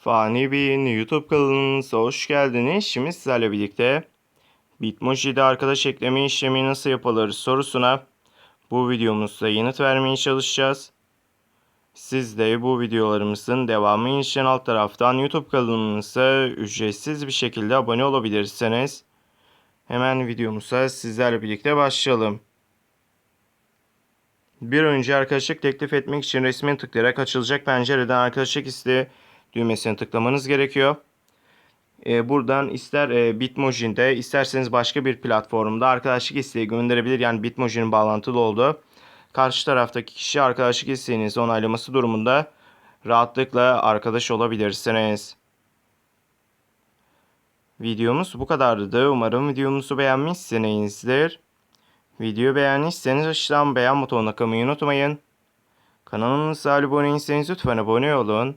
Fani Bey'in YouTube kanalınıza hoş geldiniz. Şimdi sizlerle birlikte Bitmoji'de arkadaş ekleme işlemi nasıl yapılır sorusuna bu videomuzda yanıt vermeye çalışacağız. Siz de bu videolarımızın devamı için alt taraftan YouTube kanalımıza ücretsiz bir şekilde abone olabilirsiniz. Hemen videomuza sizlerle birlikte başlayalım. Bir önce arkadaşlık teklif etmek için resmini tıklayarak açılacak pencereden arkadaşlık isteği düğmesine tıklamanız gerekiyor. Ee, buradan ister e, Bitmoji'de isterseniz başka bir platformda arkadaşlık isteği gönderebilir. Yani Bitmoji'nin bağlantılı olduğu karşı taraftaki kişi arkadaşlık isteğinizi onaylaması durumunda rahatlıkla arkadaş olabilirsiniz. Videomuz bu kadardı. Umarım videomuzu beğenmişsinizdir. Videoyu beğendiyseniz aşağıdan beğen butonuna tıklamayı unutmayın. Kanalımıza abone değilseniz lütfen abone olun.